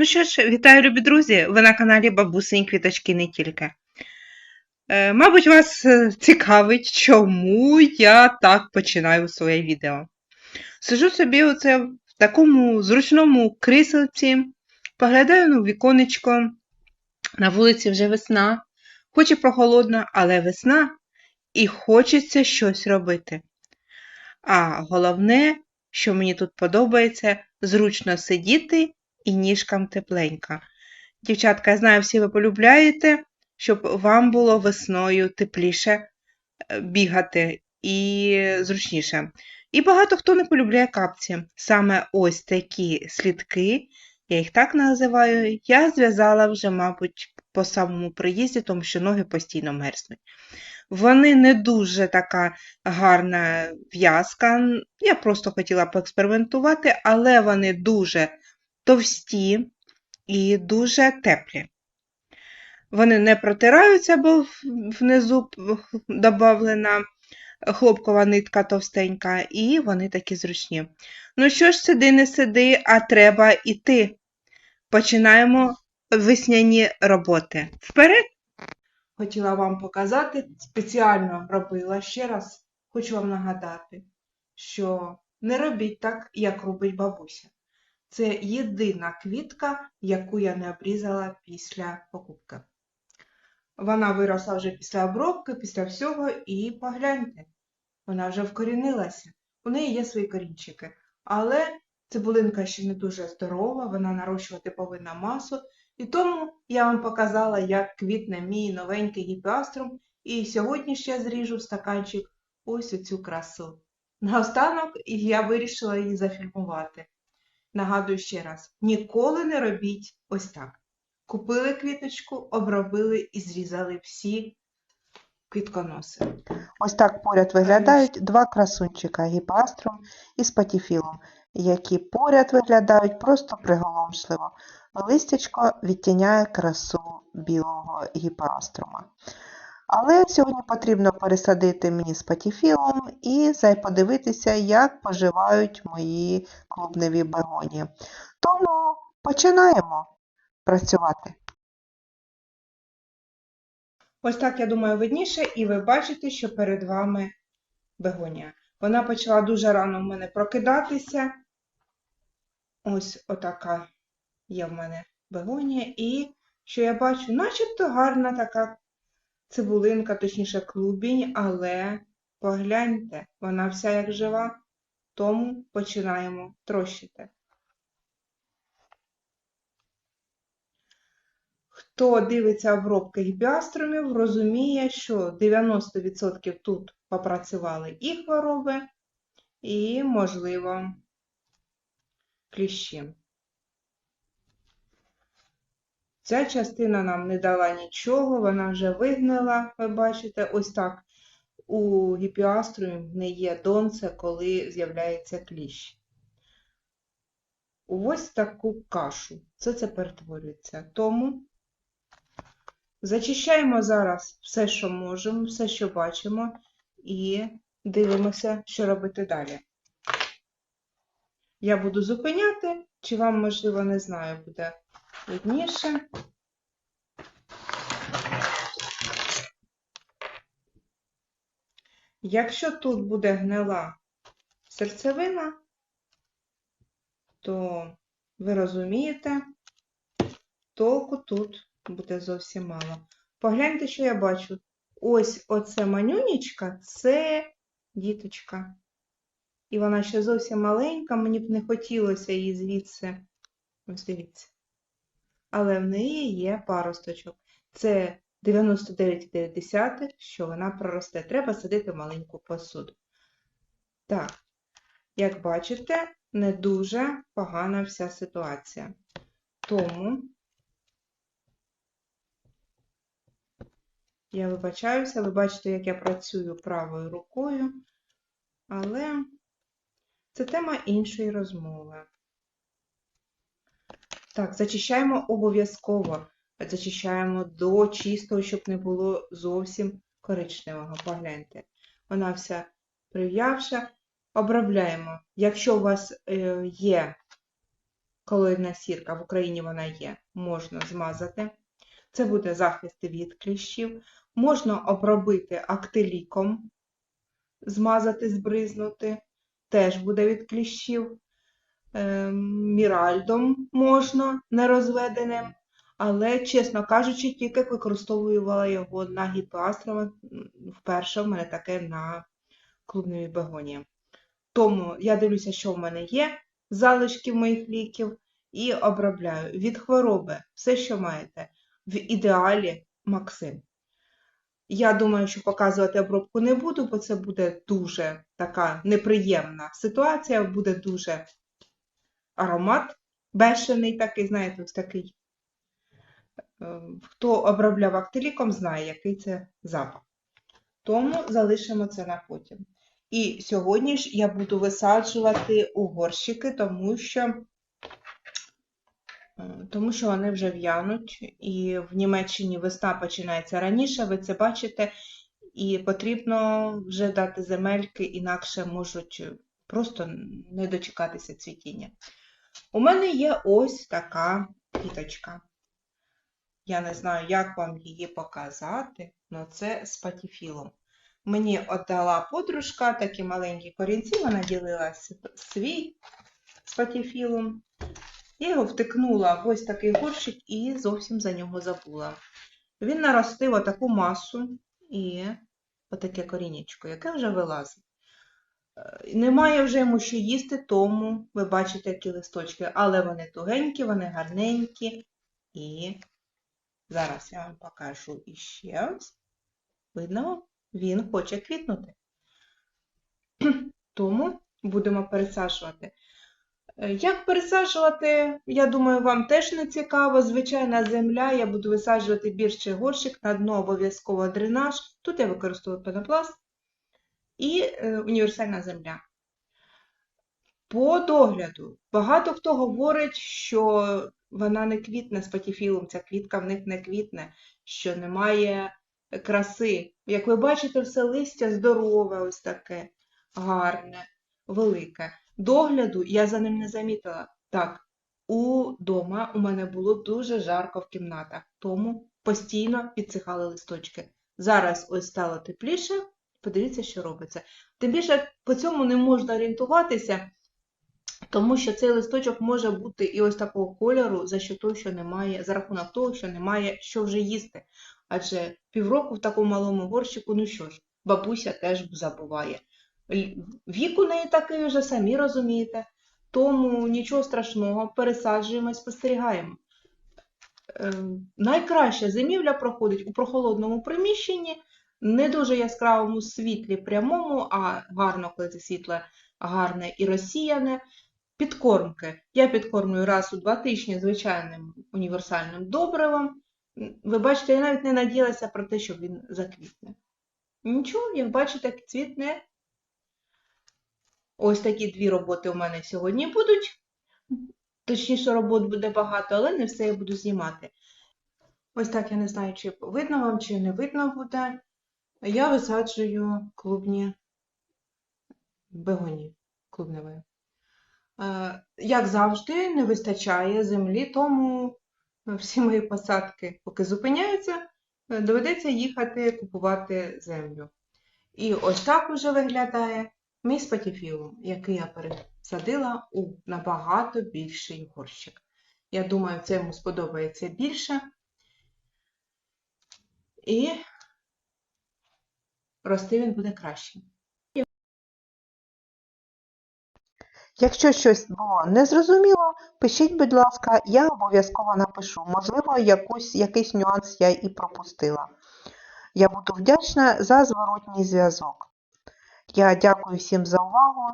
Ну що ж, вітаю, любі друзі! Ви на каналі Бабусині Квіточки не тільки. Е, мабуть, вас е, цікавить, чому я так починаю своє відео. Сижу собі оце в такому зручному кріселці, поглядаю на віконечко, на вулиці вже весна, хоч і прохолодно, але весна, і хочеться щось робити. А головне, що мені тут подобається, зручно сидіти і ніжкам тепленько. Дівчатка, я знаю, всі ви полюбляєте, щоб вам було весною тепліше е, бігати і зручніше. І багато хто не полюбляє капці. Саме ось такі слідки, я їх так називаю, я зв'язала вже, мабуть, по самому приїзді, тому що ноги постійно мерзнуть. Вони не дуже така гарна в'язка. Я просто хотіла поекспериментувати, але вони дуже товсті і дуже теплі. Вони не протираються, бо внизу додана хлопкова нитка товстенька, і вони такі зручні. Ну що ж, сиди, не сиди, а треба йти. Починаємо весняні роботи. Вперед! Хотіла вам показати, спеціально робила ще раз, хочу вам нагадати, що не робіть так, як робить бабуся. Це єдина квітка, яку я не обрізала після покупки. Вона виросла вже після обробки, після всього, і погляньте, вона вже вкорінилася. У неї є свої корінчики. Але цибулинка ще не дуже здорова, вона нарощувати повинна масу. І тому я вам показала, як квітне мій новенький гіпіаструм. І сьогодні ще зріжу в стаканчик ось оцю красу. Наостанок я вирішила її зафільмувати. Нагадую ще раз: ніколи не робіть ось так. Купили квіточку, обробили і зрізали всі квітконоси. Ось так поряд виглядають два красунчика гіпаструм і спатіфілум, які поряд виглядають просто приголомшливо. Листячко відтіняє красу білого гіпаструма. Але сьогодні потрібно пересадити мені спатіфілум і подивитися, як поживають мої клубневі бегонії. Тому починаємо працювати. Ось так, я думаю, видніше, і ви бачите, що перед вами бегонія. Вона почала дуже рано в мене прокидатися. Ось отака є в мене бегонія. І що я бачу, начебто гарна така цибулинка, точніше клубінь, але погляньте, вона вся як жива, тому починаємо трощити. Хто дивиться обробки гіпіаструмів, розуміє, що 90% тут попрацювали і хвороби, і, можливо, кліщі. Ця частина нам не дала нічого, вона вже вигнила, ви бачите, ось так. У гіпіаструмів не є донце, коли з'являється кліщ. Ось таку кашу. Це це перетворюється. Тому Зачищаємо зараз все, що можемо, все, що бачимо, і дивимося, що робити далі. Я буду зупиняти, чи вам, можливо, не знаю, буде видніше. Якщо тут буде гнила серцевина, то ви розумієте, толку тут буде зовсім мало. Погляньте, що я бачу. Ось оце манюнічка, це діточка. І вона ще зовсім маленька, мені б не хотілося її звідси. Ось дивіться. Але в неї є паросточок. Це 99,9, що вона проросте. Треба садити маленьку посуду. Так, як бачите, не дуже погана вся ситуація. Тому Я вибачаюся, ви бачите, як я працюю правою рукою, але це тема іншої розмови. Так, зачищаємо обов'язково. Зачищаємо до чистого, щоб не було зовсім коричневого. Погляньте. Вона вся прив'явша. Обробляємо. Якщо у вас е, є колоїдна сірка, в Україні вона є, можна змазати. Це буде захист від кліщів. Можна обробити актиліком, змазати, збризнути, теж буде від кліщів. Ем, Міральдом можна нерозведеним, але, чесно кажучи, тільки використовувала його на гіпеастроми. Вперше в мене таке на клубневій бегоні. Тому я дивлюся, що в мене є, залишки моїх ліків, і обробляю від хвороби все, що маєте. В ідеалі Максим. Я думаю, що показувати обробку не буду, бо це буде дуже така неприємна ситуація, буде дуже аромат бешений такий, знаєте, ось такий. Е, Хто обробляв актиліком, знає, який це запах. Тому залишимо це на потім. І сьогодні ж я буду висаджувати у горщики, тому що, е, тому що вони вже в'януть, і в Німеччині весна починається раніше, ви це бачите, і потрібно вже дати земельки, інакше можуть просто не дочекатися цвітіння. У мене є ось така квіточка. Я не знаю, як вам її показати, але це з патіфілом. Мені віддала подружка такі маленькі корінці, вона ділила свій з патіфілом. Я його втикнула в ось такий горщик і зовсім за нього забула. Він наростив отаку масу і отаке корінечко, яке вже вилазить. Е, Немає вже йому що їсти, тому ви бачите які листочки, але вони тугенькі, вони гарненькі. І зараз я вам покажу іще ось. Видно, він хоче квітнути. Тому будемо пересаджувати. Е, Як пересаджувати, я думаю, вам теж не цікаво. Звичайна земля, я буду висаджувати бірчий горщик, на дно обов'язково дренаж. Тут я використовую пенопласт і е, універсальна земля. По догляду. Багато хто говорить, що вона не квітне з патіфілом, ця квітка в них не квітне, що немає краси. Як ви бачите, все листя здорове, ось таке, гарне, велике. Догляду я за ним не замітила. Так, удома у мене було дуже жарко в кімнатах, тому постійно підсихали листочки. Зараз ось стало тепліше, подивіться, що робиться. Тим більше по цьому не можна орієнтуватися, тому що цей листочок може бути і ось такого кольору, за що того, що немає, за рахунок того, що немає що вже їсти. Адже півроку в такому малому горщику, ну що ж, бабуся теж забуває. Вік у неї такий вже, самі розумієте. Тому нічого страшного, пересаджуємо і спостерігаємо. Е, Найкраща зимівля проходить у прохолодному приміщенні, не дуже яскравому світлі прямому, а гарно, коли це світло гарне і розсіяне. Підкормки. Я підкормлюю раз у два тижні звичайним універсальним добривом. Ви бачите, я навіть не надіялася про те, що він заквітне. Нічого, як бачите, цвітне. Ось такі дві роботи у мене сьогодні будуть. Точніше, робот буде багато, але не все я буду знімати. Ось так я не знаю, чи видно вам, чи не видно буде. Я висаджую клубні бегоні клубневої. Е, Як завжди, не вистачає землі, тому всі мої посадки поки зупиняються, е, доведеться їхати купувати землю. І ось так уже виглядає мій спатіфілум, який я пересадила у набагато більший горщик. Я думаю, це йому сподобається більше. І рости він буде краще. Якщо щось було незрозуміло, пишіть, будь ласка, я обов'язково напишу. Можливо, якусь, якийсь нюанс я і пропустила. Я буду вдячна за зворотній зв'язок. Я дякую всім за увагу.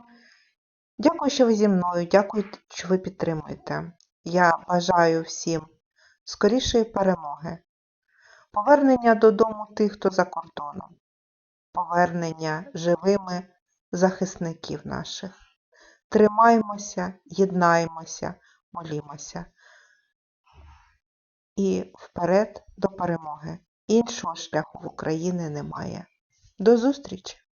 Дякую, що ви зі мною, дякую, що ви підтримуєте. Я бажаю всім скорішої перемоги, повернення додому тих, хто за кордоном, повернення живими захисників наших. Тримаймося, єднаймося, молімося. І вперед до перемоги. Іншого шляху в Україні немає. До зустрічі!